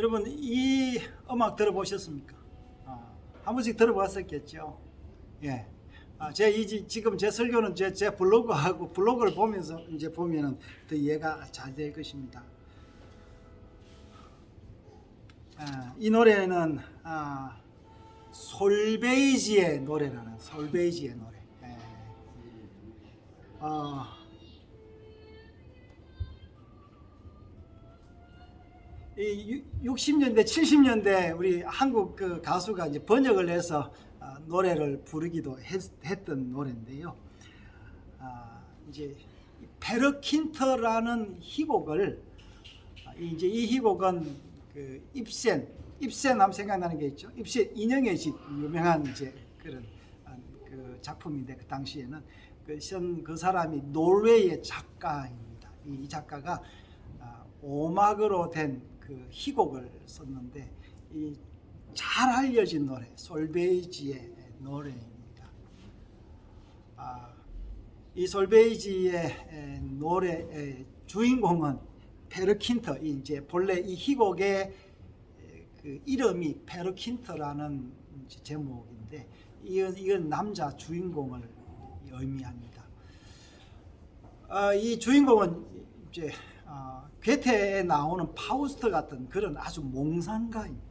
여러분 이 음악 들어보셨습니까? 아, 한 번씩 들어봤었겠죠. 예. 아, 제 이, 지금 제 설교는 제, 제 블로그하고 블로그를 보면서 이제 보면은 더 이해가 잘 될 것입니다. 아, 이 노래는 아, 솔베이지의 노래라는 솔베이지의 노래. 예. 어, 이 60년대, 70년대 우리 한국 그 가수가 이제 번역을 해서 아, 노래를 부르기도 했, 던 노래인데요. 아, 이제 페르킨터라는 희곡을 아, 이제 이 희곡은 그 입센, 입센 하면 생각나는 게 있죠. 입센 인형의 집 유명한 이제 그런 아, 그 작품인데 그 당시에는 그, 선, 그 사람이 노르웨이의 작가입니다. 이 작가가 아, 오막으로 된 그 희곡을 썼는데 이 잘 알려진 노래 솔베이지의 노래입니다. 아, 이 솔베이지의 에, 노래의 주인공은 페르킨터 이제 본래 이 희곡의 에, 그 이름이 페르킨터라는 제목인데 이건, 이건 남자 주인공을 의미합니다. 아, 이 주인공은 이제 아, 괴테에 나오는 파우스트 같은 그런 아주 몽상가입니다.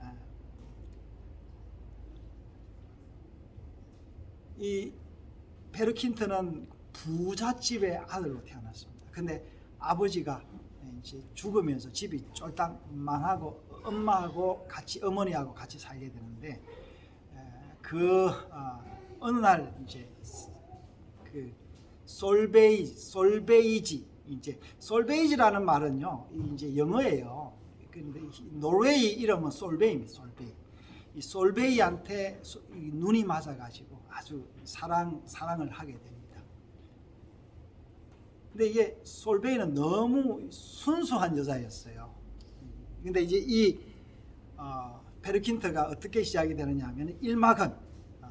아. 이 페르킨트는 부잣집의 아들로 태어났습니다. 근데 아버지가 이제 죽으면서 집이 쫄딱 망하고 엄마하고 같이 어머니하고 같이 살게 되는데 에, 그 아, 어느 날 이제 그 솔베이 솔베이지 이제 솔베이지라는 말은요 이제 영어예요. 근데 노르웨이 이름은 솔베이입니다. 솔베이. 이 솔베이한테 눈이 맞아가지고 아주 사랑 사랑을 하게 됩니다. 근데 이게 솔베이는 너무 순수한 여자였어요. 근데 이제 이 어, 페르킨트가 어떻게 시작이 되느냐 하면 일막은 어,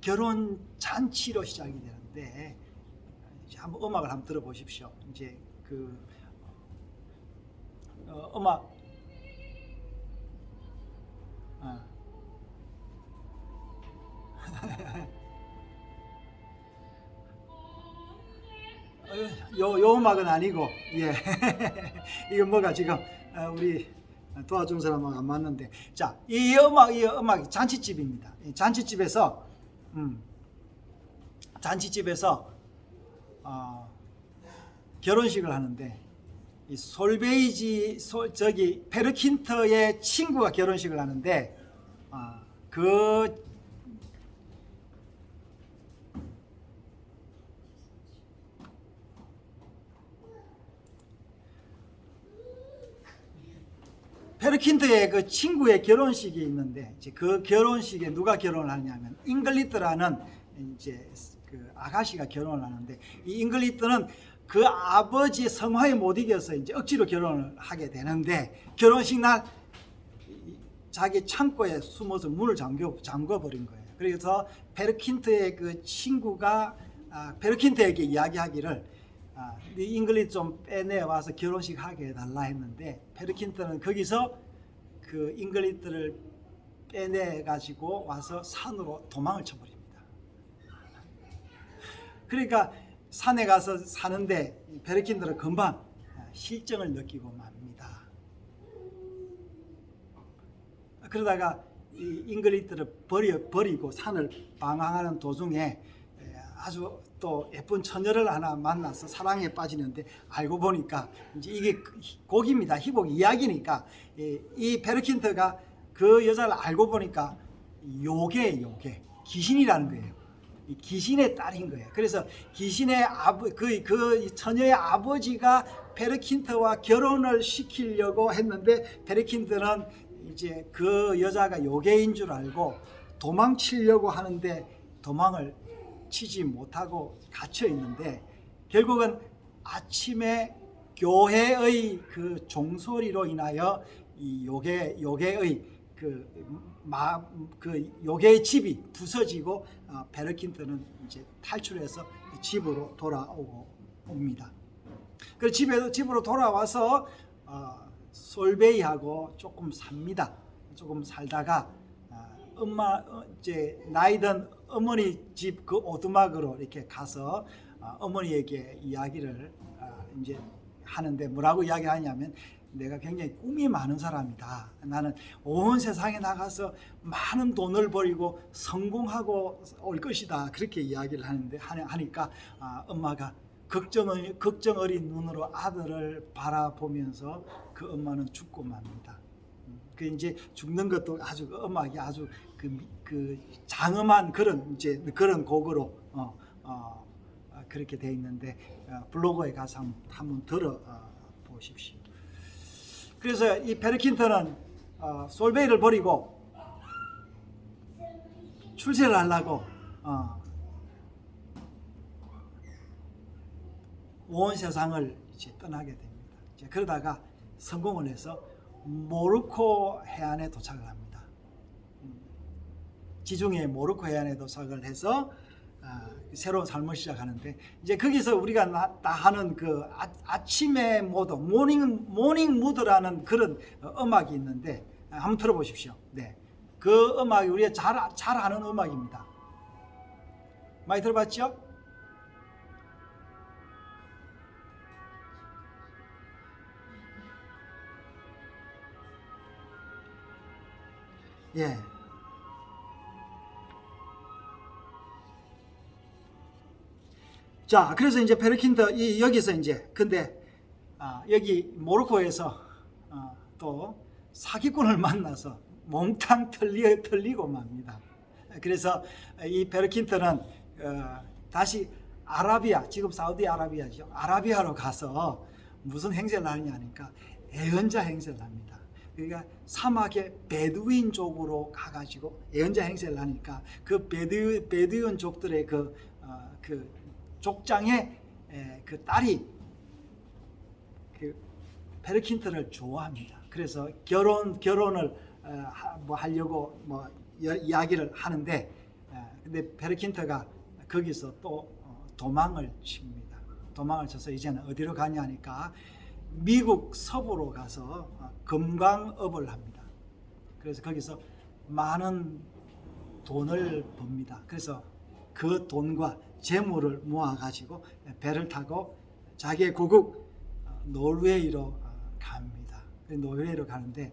결혼 잔치로 시작이 되는데 이제 한번 음악을 한번 들어보십시오. 이제 그 어, 음악 어. 어, 요, 요 음악은 아니고 예 이건 뭐가 지금 어, 우리 도와준 사람하고 안 맞는데 자이 음악 이 음악 잔치집입니다 이 잔치집에서 음, 잔치집에서 어, 결혼식을 하는데 이 솔베이지 소, 저기 페르킨터의 친구가 결혼식을 하는데 아, 그 페르킨트의 그 친구의 결혼식이 있는데 이제 그 결혼식에 누가 결혼을 하냐면 잉글리트라는 이제 그 아가씨가 결혼을 하는데 이 잉글리트는 그 아버지 성화에 못 이겨서 이제 억지로 결혼을 하게 되는데 결혼식 날 이- 자기 창고에 숨어서 문을 잠겨 잠궈 버린 거예요. 그래서 페르킨트의 그 친구가 아, 페르킨트에게 이야기하기를 아, 네 잉글리 좀 빼내 와서 결혼식 하게 해달라 했는데 페르킨트는 거기서 그 잉글리트를 빼내 가지고 와서 산으로 도망을 쳐버립니다. 그러니까 산에 가서 사는데 베르킨들은 금방 실정을 느끼고 맙니다. 그러다가 이 잉글리트를 버려 버리고 산을 방황하는 도중에 에, 아주 또 예쁜 처녀를 하나 만나서 사랑에 빠지는데 알고 보니까 이제 이게 그 곡입니다. 희곡 이야기니까 이, 이 베르킨트가 그 여자를 알고 보니까 요괴 요괴 귀신이라는 거예요. 이 귀신의 딸인 거예요. 그래서 귀신의 아버 그, 그 처녀의 아버지가 베르킨트와 결혼을 시키려고 했는데 베르킨트는 이제 그 여자가 요괴인 줄 알고 도망치려고 하는데 도망을 치지 못하고 갇혀 있는데 결국은 아침에 교회의 그 종소리로 인하여 이 요괴 요괴의 그 마 그 요괴의 집이 부서지고 어, 베르킨트는 이제 탈출해서 집으로 돌아오고 옵니다. 그 집에서 집으로 돌아와서 어, 솔베이하고 조금 삽니다. 조금 살다가 아, 엄마 어, 이제 나이든 어머니 집 그 오두막으로 이렇게 가서 아, 어머니에게 이야기를 아, 이제 하는데 뭐라고 이야기하냐면 내가 굉장히 꿈이 많은 사람이다. 나는 온 세상에 나가서 많은 돈을 벌이고 성공하고 올 것이다. 그렇게 이야기를 하는데 하니- 하니까 아, 엄마가 걱정 걱정 어린 눈으로 아들을 바라보면서 그 엄마는 죽고 맙니다. 음, 그 이제 죽는 것도 아주 그 음악이 아주 그, 미- 그 장엄한 그런 이제 그런 곡으로 어, 어, 어, 그렇게 돼 있는데 어, 블로그에 가서 한번, 한번 들어 어, 보십시오. 그래서 이 베르킨트는 어, 솔베이를 버리고 출세를 하려고 어, 온 세상을 이제 떠나게 됩니다. 이제 그러다가 성공을 해서 모로코 해안에 도착을 합니다. 음, 지중해 모로코 해안에 도착을 해서 아, 새로운 삶을 시작하는데 이제 거기서 우리가 나, 다 하는 그 아, 아침의 모드 모닝 모닝 무드라는 그런 어, 음악이 있는데 아, 한번 들어보십시오. 네, 그 음악이 우리가 잘 잘 아는 음악입니다. 많이 들어봤죠? 예. 자, 그래서 이제 베르킨더 이 여기서 이제 근데 아, 여기 모로코에서 어, 또 사기꾼을 만나서 몽탕 털리, 털리고 맙니다. 그래서 이 베르킨트는 어, 다시 아라비아, 지금 사우디아라비아죠. 아라비아로 가서 무슨 행세를 하느냐 하니까 애언자 행세를 합니다. 그러니까 사막의 베두인 쪽으로 가가지고 애언자 행세를 하니까 그 베두, 베두인족들의 그, 어, 그 족장의 에, 그 딸이 그 베르킨트를 좋아합니다. 그래서 결혼 결혼을 어, 하- 뭐 하려고 뭐 여- 이야기를 하는데 어, 근데 베르킨트가 거기서 또 어, 도망을 칩니다. 도망을 쳐서 이제는 어디로 가냐 하니까 미국 서부로 가서 어, 금광업을 합니다. 그래서 거기서 많은 돈을 법니다. 그래서 그 돈과 재물을 모아 가지고 배를 타고 자기의 고국 어, 노르웨이로 어, 갑니다. 그 노르웨이로 가는데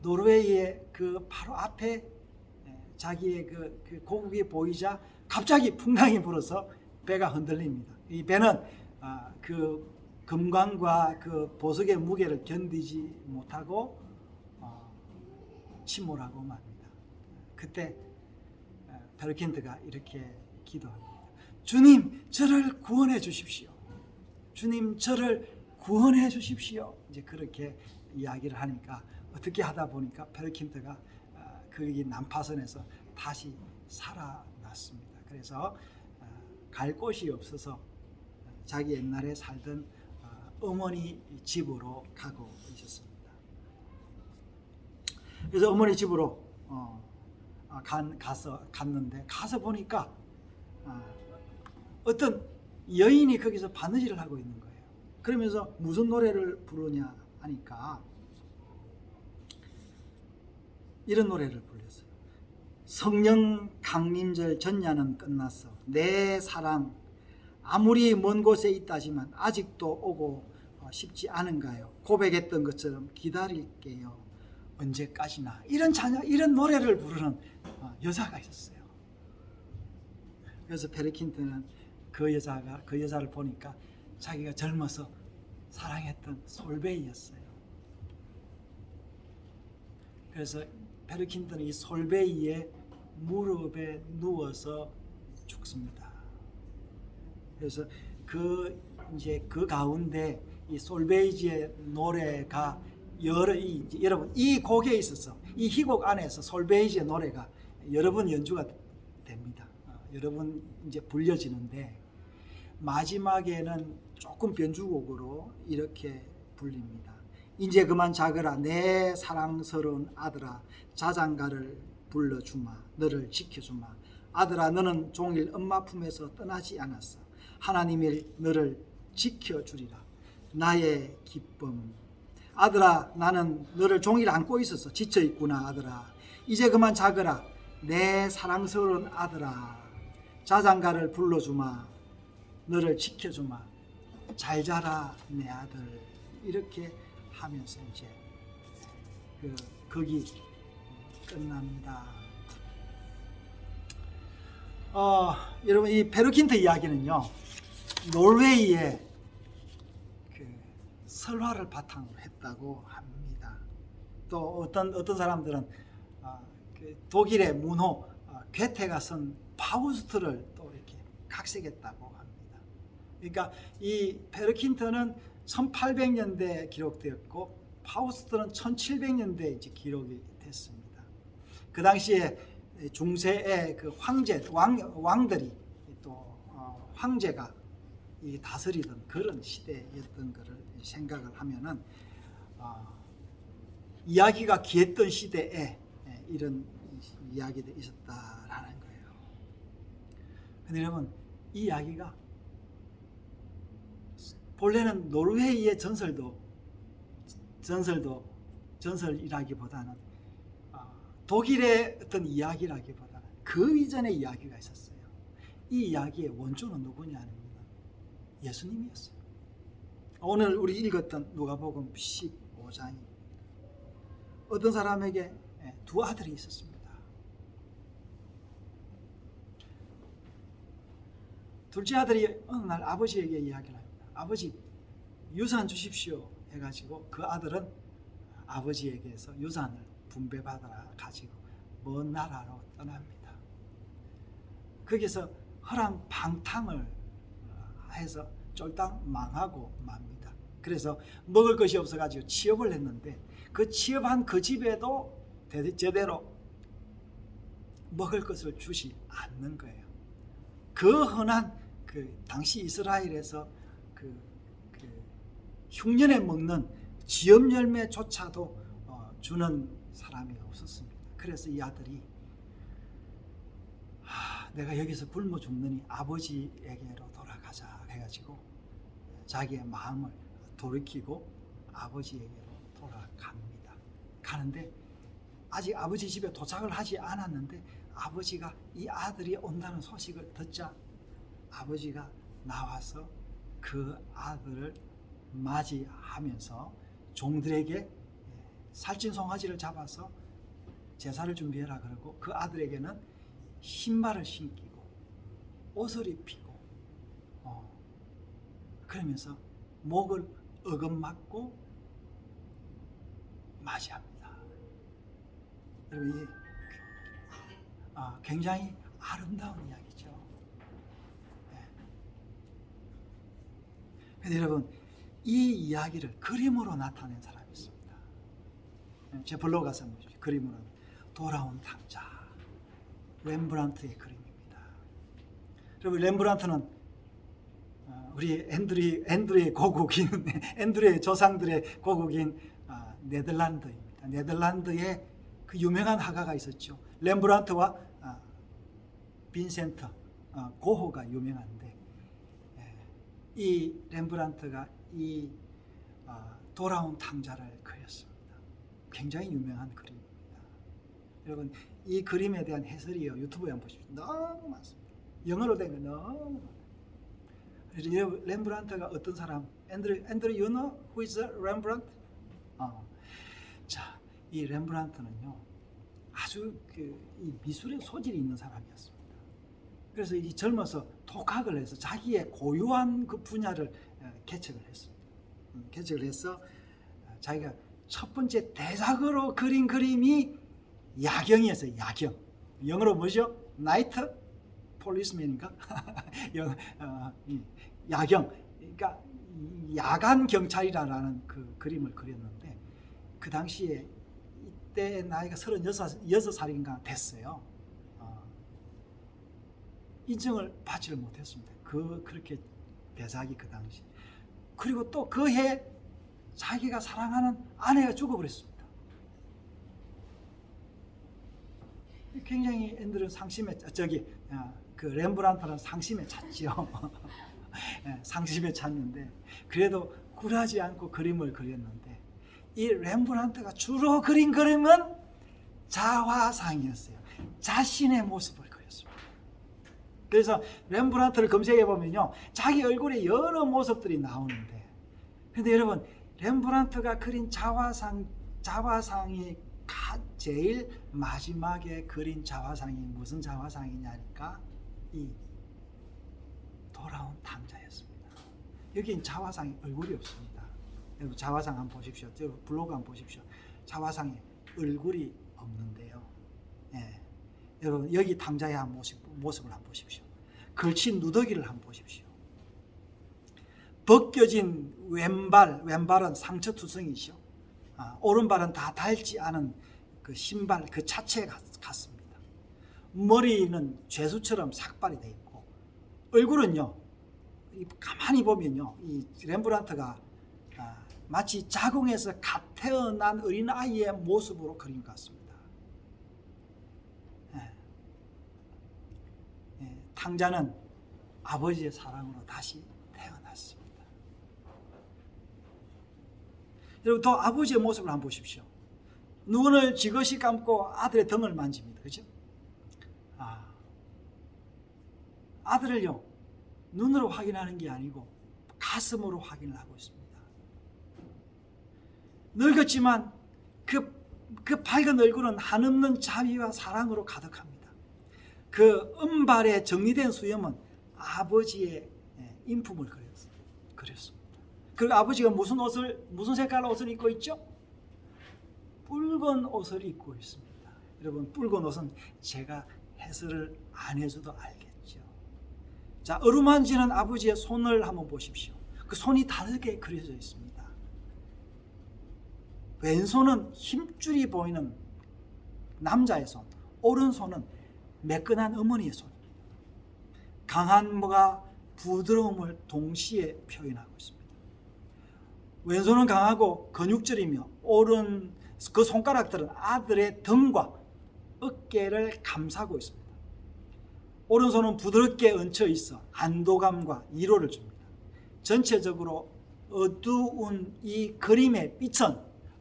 노르웨이의 그 바로 앞에 에, 자기의 그, 그 고국이 보이자 갑자기 풍랑이 불어서 배가 흔들립니다. 이 배는 아, 그 금광과 그 보석의 무게를 견디지 못하고 어, 침몰하고 맙니다. 그때 어, 베르킨트가 이렇게 기도합니다. 주님, 저를 구원해 주십시오. 주님, 저를 구원해 주십시오. 이제 그렇게 이야기를 하니까 어떻게 하다 보니까 베르킨트가 어, 거기 난파선에서 다시 살아났습니다. 그래서 어, 갈 곳이 없어서 자기 옛날에 살던 어, 어머니 집으로 가고 있었습니다. 그래서 어머니 집으로 어, 아, 간, 가서 갔는데 가서 보니까 아, 어떤 여인이 거기서 바느질을 하고 있는 거예요. 그러면서 무슨 노래를 부르냐 하니까 이런 노래를 불렀어요. 성령 강림절 전야는 끝났어. 내 사랑 아무리 먼 곳에 있다지만 아직도 오고 어, 싶지 않은가요? 고백했던 것처럼 기다릴게요. 언제까지나 이런 찬양 이런 노래를 부르는 어, 여자가 있었어요. 그래서 페르킨트는 그 여자가 그 여자를 보니까 자기가 젊어서 사랑했던 솔베이였어요. 그래서 페르킨트는 이 솔베이의 무릎에 누워서 죽습니다. 그래서 그 이제 그 가운데 이 솔베이지의 노래가 여러 이, 여러분 이 곡에 있어서 이 희곡 안에서 솔베이지의 노래가 여러 번 연주가 됩니다. 어, 여러 번 이제 불려지는데 마지막에는 조금 변주곡으로 이렇게 불립니다. 이제 그만 자거라 내 사랑스러운 아들아 자장가를 불러주마 너를 지켜주마. 아들아 너는 종일 엄마 품에서 떠나지 않았어. 하나님이 너를 지켜주리라. 나의 기쁨. 아들아 나는 너를 종일 안고 있었어. 지쳐 있구나 아들아. 이제 그만 자거라. 내 사랑스러운 아들아 자장가를 불러주마 너를 지켜주마 잘 자라 내 아들 이렇게 하면서 이제 그 거기 끝납니다. 어, 여러분 이 베르킨트 이야기는요 노르웨이의 그 설화를 바탕으로 했다고 합니다. 또 어떤 어떤 사람들은 아, 그 독일의 문호 아, 괴테가 쓴 파우스트를 또 이렇게 각색했다고 합니다. 그러니까 이 베르킨트는 1800년대에 기록되었고 파우스트는 1700년대에 이제 기록이 됐습니다. 그 당시에 중세의 그 황제 왕 왕들이 또 어, 황제가 이 다스리던 그런 시대였던 것을 생각을 하면은 어, 이야기가 귀했던 시대에 예, 이런 이야기도 있었다라는 거예요. 근데 여러분 이 이야기가 본래는 노르웨이의 전설도 전설도 전설이라기보다는 어, 독일의 어떤 이야기라기보다는 그 이전의 이야기가 있었어요. 이 이야기의 원조는 누구냐면 예수님이었어요. 오늘 우리 읽었던 누가복음 15장입니다. 어떤 사람에게 예, 두 아들이 있었습니다. 둘째 아들이 어느 날 아버지에게 이야기를. 아버지 유산 주십시오 해가지고 그 아들은 아버지에게서 유산을 분배받아 가지고 먼 나라로 떠납니다. 거기서 허랑 방탕을 해서 쫄딱 망하고 맙니다. 그래서 먹을 것이 없어가지고 취업을 했는데 그 취업한 그 집에도 대- 제대로 먹을 것을 주지 않는 거예요. 그 흔한 그 당시 이스라엘에서 흉년에 먹는 지엽 열매조차도 어, 주는 사람이 없었습니다. 그래서 이 아들이 하, 내가 여기서 굶어 죽느니 아버지에게로 돌아가자 해가지고 자기의 마음을 돌이키고 아버지에게로 돌아갑니다. 가는데 아직 아버지 집에 도착을 하지 않았는데 아버지가 이 아들이 온다는 소식을 듣자 아버지가 나와서 그 아들을 맞이하면서 종들에게 살찐 송아지를 잡아서 제사를 준비해라 그러고 그 아들에게는 신발을 신기고 옷을 입히고 어, 그러면서 목을 어금맞고 맞이합니다. 여러분 이 아, 굉장히 아름다운 이야기죠. 네. 근데 여러분 이 이야기를 그림으로 나타낸 사람이 있습니다. 네, 제 블로그 가서 보십시오. 그림으로 돌아온 탕자 렘브란트의 그림입니다. 여러분 렘브란트는 어, 우리 앤드리 앤드리의 고국인 앤드리의 조상들의 고국인 아, 네덜란드입니다. 네덜란드에 그 유명한 화가가 있었죠. 렘브란트와 아, 빈센트 아, 고호가 유명한데 예, 이 렘브란트가 이 아, 돌아온 탕자를 그렸습니다. 굉장히 유명한 그림입니다. 여러분 이 그림에 대한 해설이요 유튜브에 한번 보십시오. 너무 많습니다. 영어로 된 거 너무 렘브란트가 어떤 사람? 앤드류 앤드류 know who is Rembrandt? 어. 자, 이 렘브란트는요 아주 그 이 미술의 소질이 있는 사람이었습니다. 그래서 이 젊어서 독학을 해서 자기의 고유한 그 분야를 어, 개척을 했습니다. 음, 개척을 해서 어, 자기가 첫 번째 대작으로 그린 그림이 야경이었어요. 야경. 영어로 뭐죠? 나이트 폴리스맨인가? 영- 어, 이 야경. 그러니까 이 야간 경찰이라는 그 그림을 그렸는데 그 당시에 이때 나이가 36살인가 됐어요. 어, 인정을 받지를 못했습니다. 그 그렇게 대작이 그 당시. 그리고 또 그 해 자기가 사랑하는 아내가 죽어버렸습니다. 굉장히 앤드류 상심에 저기 아, 그 렘브란트는 상심에 찼지요. 예, 상심에 찼는데 그래도 굴하지 않고 그림을 그렸는데 이 렘브란트가 주로 그린 그림은 자화상이었어요. 자신의 모습을 그래서 렘브란트를 검색해 보면요, 자기 얼굴에 여러 모습들이 나오는데, 근데 여러분 렘브란트가 그린 자화상 자화상이 가- 제일 마지막에 그린 자화상이 무슨 자화상이냐니까 이 돌아온 탕자였습니다. 여긴 자화상에 얼굴이 없습니다. 여러분 자화상 한번 보십시오. 저 블로그 한번 보십시오. 자화상에 얼굴이 없는데요. 예. 여러분 여기 탕자의 한 모습, 모습을 한번 보십시오. 걸친 누더기를 한번 보십시오. 벗겨진 왼발, 왼발은 상처투성이죠. 아, 오른발은 다 닳지 않은 그 신발 그 자체 같, 같습니다. 머리는 죄수처럼 삭발이 돼 있고 얼굴은요. 이 가만히 보면요, 이 렘브란트가 아, 마치 자궁에서 갓 태어난 어린 아이의 모습으로 그린 것 같습니다. 예. 예, 탕자는 아버지의 사랑으로 다시 태어났습니다. 여러분 또 아버지의 모습을 한번 보십시오. 눈을 지그시 감고 아들의 등을 만집니다. 그죠? 아, 아들을요 눈으로 확인하는 게 아니고 가슴으로 확인을 하고 있습니다. 늙었지만 그, 그 밝은 얼굴은 한없는 자비와 사랑으로 가득합니다. 그 은발에 정리된 수염은 아버지의 예, 인품을 그렸- 그렸습니다. 그 아버지가 무슨 옷을 무슨 색깔 옷을 입고 있죠? 붉은 옷을 입고 있습니다. 여러분 붉은 옷은 제가 해설을 안 해줘도 알겠죠. 자 어루만지는 아버지의 손을 한번 보십시오. 그 손이 다르게 그려져 있습니다. 왼손은 힘줄이 보이는 남자의 손, 오른손은 매끈한 어머니의 손. 강한과 부드러움을 동시에 표현하고 있습니다. 왼손은 강하고 근육질이며 오른 그 손가락들은 아들의 등과 어깨를 감싸고 있습니다. 오른손은 부드럽게 얹혀 있어 안도감과 위로를 줍니다. 전체적으로 어두운 이 그림의 빛은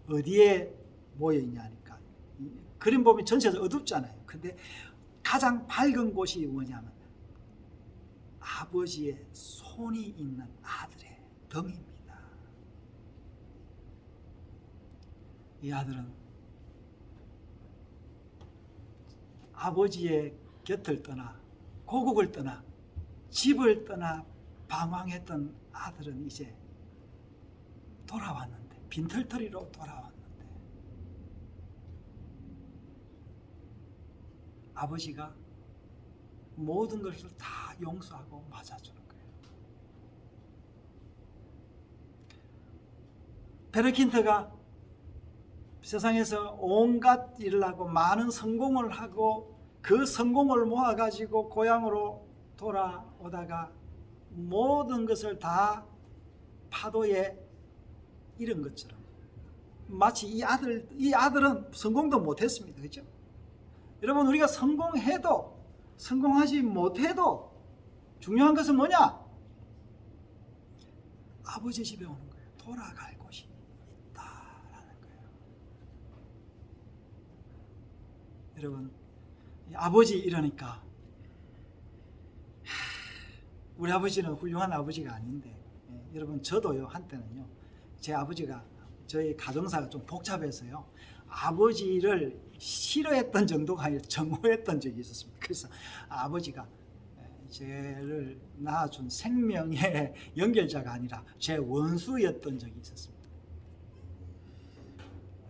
어디에 모여 있냐니까 이 그림 보면 전체적으로 어둡잖아요. 근데 가장 밝은 곳이 뭐냐면 아버지의 손이 있는 아들의 등입니다. 이 아들은 아버지의 곁을 떠나 고국을 떠나 집을 떠나 방황했던 아들은 이제 돌아왔는데 빈털터리로 돌아왔는데 아버지가 모든 것을 다 용서하고 맞아주는 거예요. 베르킨트가 세상에서 온갖 일을 하고 많은 성공을 하고 그 성공을 모아가지고 고향으로 돌아오다가 모든 것을 다 파도에 잃은 것처럼 마치 이 아들 이 아들은 성공도 못했습니다, 그렇죠? 여러분 우리가 성공해도 성공하지 못해도 중요한 것은 뭐냐? 아버지 집에 오는 거예요. 돌아갈 곳이 있다라는 거예요. 여러분 이 아버지 이러니까 하, 우리 아버지는 훌륭한 아버지가 아닌데 예, 여러분 저도요 한때는요 제 아버지가 저희 가정사가 좀 복잡해서요 아버지를 싫어했던 정도가 아니라 정오했던 적이 있었습니다. 그래서 아버지가 저를 낳아준 생명의 연결자가 아니라 제 원수였던 적이 있었습니다.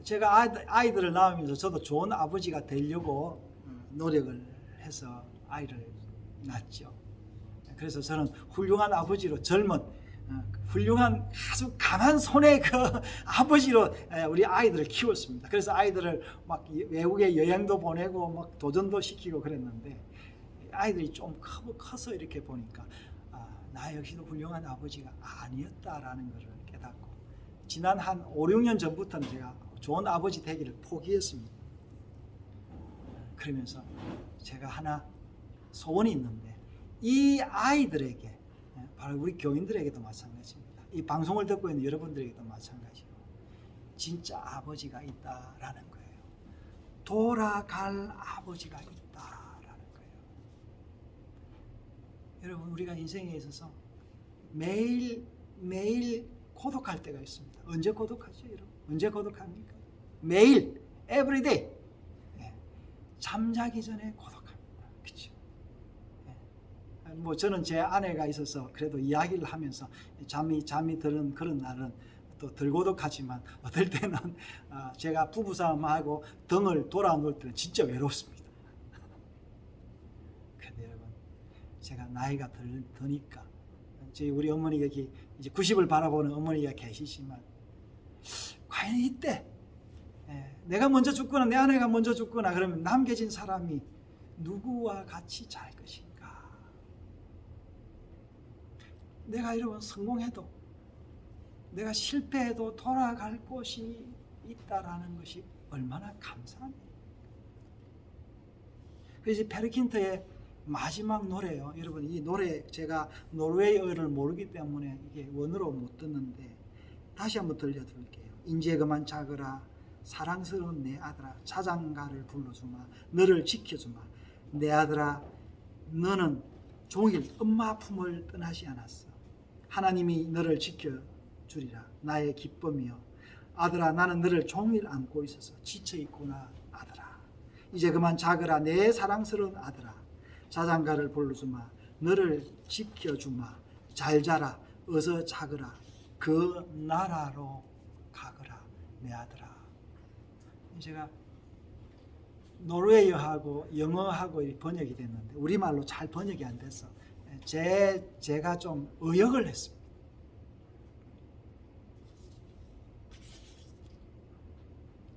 제가 아이들- 아이들을 낳으면서 저도 좋은 아버지가 되려고 음, 노력을 해서 아이를 낳죠. 그래서 저는 훌륭한 아버지로 젊은 어, 훌륭한 아주 강한 손의 그 아버지로 에, 우리 아이들을 키웠습니다. 그래서 아이들을 막 외국에 여행도 보내고 막 도전도 시키고 그랬는데 아이들이 좀 커, 커서 이렇게 보니까 아, 나 역시도 훌륭한 아버지가 아니었다라는 것을 깨닫고 지난 한 5, 6년 전부터는 제가 좋은 아버지 되기를 포기했습니다. 그러면서 제가 하나 소원이 있는데 이 아이들에게 예, 바로 우리 교인들에게도 마찬가지입니다. 이 방송을 듣고 있는 여러분들에게도 마찬가지고 진짜 아버지가 있다라는 거예요. 돌아갈 아버지가 있다라는 거예요. 여러분 우리가 인생에 있어서 매일 매일 고독할 때가 있습니다. 언제 고독하죠, 여러분? 언제 고독합니까? 매일 everyday 예. 잠자기 전에? 예. 뭐 저는 제 아내가 있어서 그래도 이야기를 하면서 잠이 잠이 드는 그런 날은 또덜 고독하지만 어떨 때는 아, 제가 부부 싸움하고 등을 돌아 놓을 때는 진짜 외롭습니다. 근데 여러분 제가 나이가 들, 드니까 저희 우리 어머니 여기 이제 90을 바라보는 어머니가 계시지만 과연 이때 예, 내가 먼저 죽거나 내 아내가 먼저 죽거나 그러면 남겨진 사람이 누구와 같이 잘 것인가? 내가 여러분 성공해도 내가 실패해도 돌아갈 곳이 있다라는 것이 얼마나 감사합니까? 그래서 페르킨트의 마지막 노래요. 여러분 이 노래 제가 노르웨이어를 모르기 때문에 이게 원어로 못 듣는데 다시 한번 들려드릴게요. 인제 그만 자거라 사랑스러운 내 아들아 자장가를 불러주마 너를 지켜주마 내 아들아 너는 종일 엄마 품을 떠나지 않았어. 하나님이 너를 지켜주리라. 나의 기쁨이여. 아들아 나는 너를 종일 안고 있어서 지쳐 있구나 아들아. 이제 그만 자거라 내 사랑스러운 아들아. 자장가를 불러주마 너를 지켜주마. 잘 자라 어서 자거라. 그 나라로 가거라 내 아들아. 제가 노르웨이어하고 영어하고 이 번역이 됐는데 우리말로 잘 번역이 안 됐어 제, 제가 좀 의역을 했습니다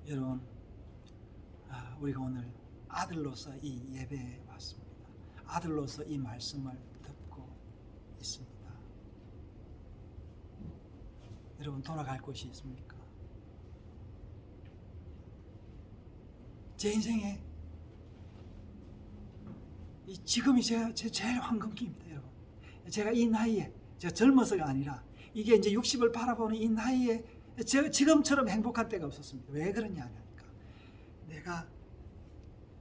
여러분 아, 우리가 오늘 아들로서 이 예배에 왔습니다. 아들로서 이 말씀을 듣고 있습니다. 여러분 돌아갈 곳이 있습니까? 제 인생에 이 지금이 제, 제 제일 황금기입니다, 여러분. 제가 이 나이에 제가 젊어서가 아니라 이게 이제 60을 바라보는 이 나이에 제가 지금처럼 행복한 때가 없었습니다. 왜 그러냐 하니까 내가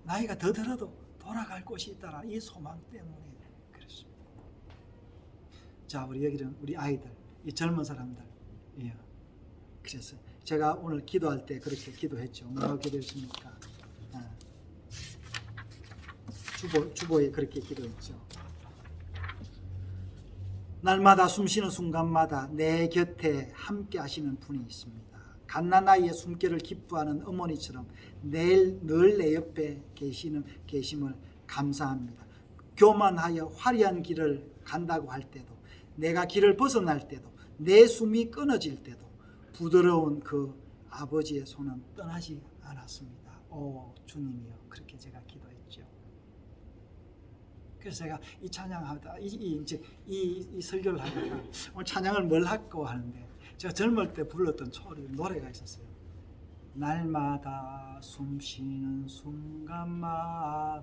나이가 더 들어도 돌아갈 곳이 있다라 이 소망 때문에 그렇습니다. 자, 우리 여기는 우리 아이들, 이 젊은 사람들, 예. 그래서 제가 오늘 기도할 때 그렇게 기도했죠. 뭐라고 기도했습니까? 아. 주보 주보에 그렇게 기도했죠. 날마다 숨쉬는 순간마다 내 곁에 함께 하시는 분이 있습니다. 갓난아이의 숨결을 기뻐하는 어머니처럼 내일 늘 내 옆에 계시는 계심을 감사합니다. 교만하여 화려한 길을 간다고 할 때도 내가 길을 벗어날 때도 내 숨이 끊어질 때도 부드러운 그 아버지의 손은 떠나지 않았습니다. 오 주님이여 그렇게 제가 기도했죠. 그래서 제가 이 찬양하다 이, 이 이제 이, 이 설교를 하다가 오늘 찬양을 뭘 할까 하는데 제가 젊을 때 불렀던 초리 노래가 있었어요. 날마다 숨쉬는 순간마다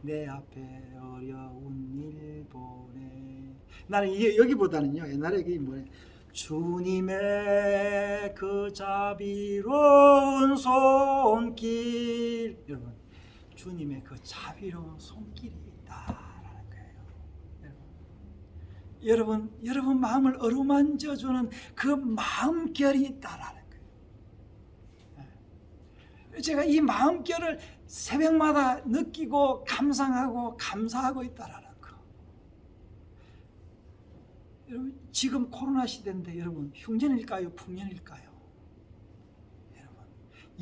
내 앞에 어려운 일 보내. 나는 이 여기보다는요 옛날에 이게 뭐래 주님의 그 자비로운 손길 여러분 주님의 그 자비로운 손길이 있다라는 거예요. 여러분, 여러분, 마음을 어루만져 주는 그 마음결이 있다라는 거예요. 예. 제가 이 마음결을 새벽마다 느끼고 감상하고 감사하고 있다라는 거. 여러분 지금 코로나 시대인데 여러분 흉년일까요, 풍년일까요? 여러분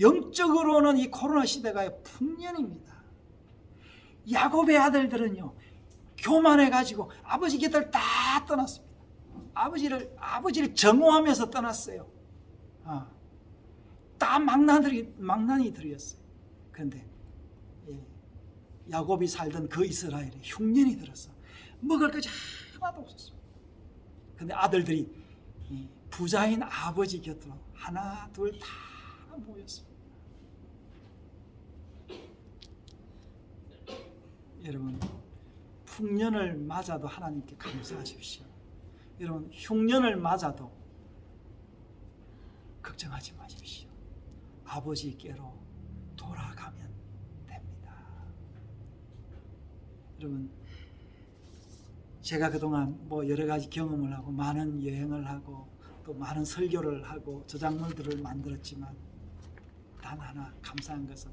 영적으로는 이 코로나 시대가 풍년입니다. 야곱의 아들들은요 교만해 가지고 아버지 곁을 다 떠났습니다. 아버지를 아버지를 정오하면서 떠났어요. 아, 다 망나들이 망나니들이었어요. 그런데 예, 야곱이 살던 그 이스라엘에 흉년이 들어서 먹을 것이 하나도 없었습니다. 근데 아들들이 이 부자인 아버지 곁으로 하나 둘 다 모였습니다. 여러분 풍년을 맞아도 하나님께 감사하십시오. 여러분 흉년을 맞아도 걱정하지 마십시오. 아버지께로 돌아가면 됩니다. 여러분, 제가 그동안 뭐 여러 가지 경험을 하고 많은 여행을 하고 또 많은 설교를 하고 저작물들을 만들었지만 단 하나 감사한 것은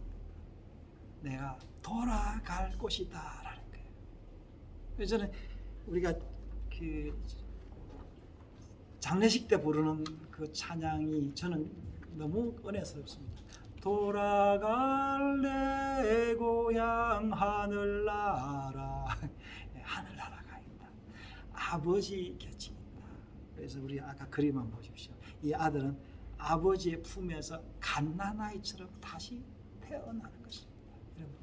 내가 돌아갈 곳이다라는 거 저는 우리가 그 장례식 때 부르는 그 찬양이 저는 너무 은혜스럽습니다. 돌아갈래 고향 하늘나라 하늘나라가 있다. 아버지 곁이 있다. 그래서 우리 아까 그림만 보십시오. 이 아들은 아버지의 품에서 갓난아이처럼 다시 태어나는 것입니다. 여러분,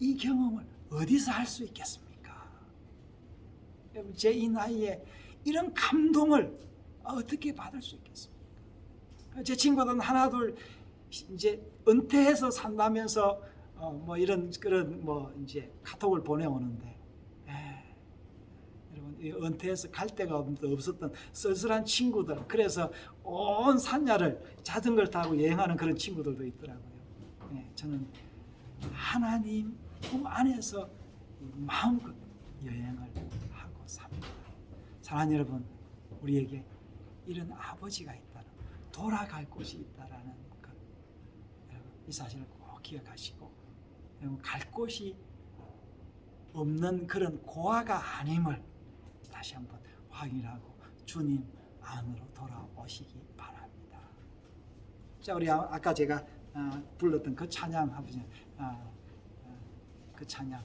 이 경험을 어디서 할 수 있겠습니까? 제 이 나이에 이런 감동을 어떻게 받을 수 있겠습니까? 제 친구들은 하나둘 이제 은퇴해서 산다면서 어, 뭐 이런 그런 뭐 이제 카톡을 보내오는데 이 은퇴해서 갈 데가 없- 없었던 쓸쓸한 친구들 그래서 온 산야를 자전거를 타고 여행하는 그런 친구들도 있더라고요. 예, 저는 하나님 품 안에서 마음껏 여행을 삽니다. 사랑하는 여러분, 우리에게 이런 아버지가 있다는 돌아갈 곳이 있다라는 것, 여러분 이 사실을 꼭 기억하시고 여러분 갈 곳이 없는 그런 고아가 아님을 다시 한번 확인하고 주님 안으로 돌아오시기 바랍니다. 자, 우리 아- 아까 제가 아, 불렀던 그 찬양 한번 아, 아, 그 찬양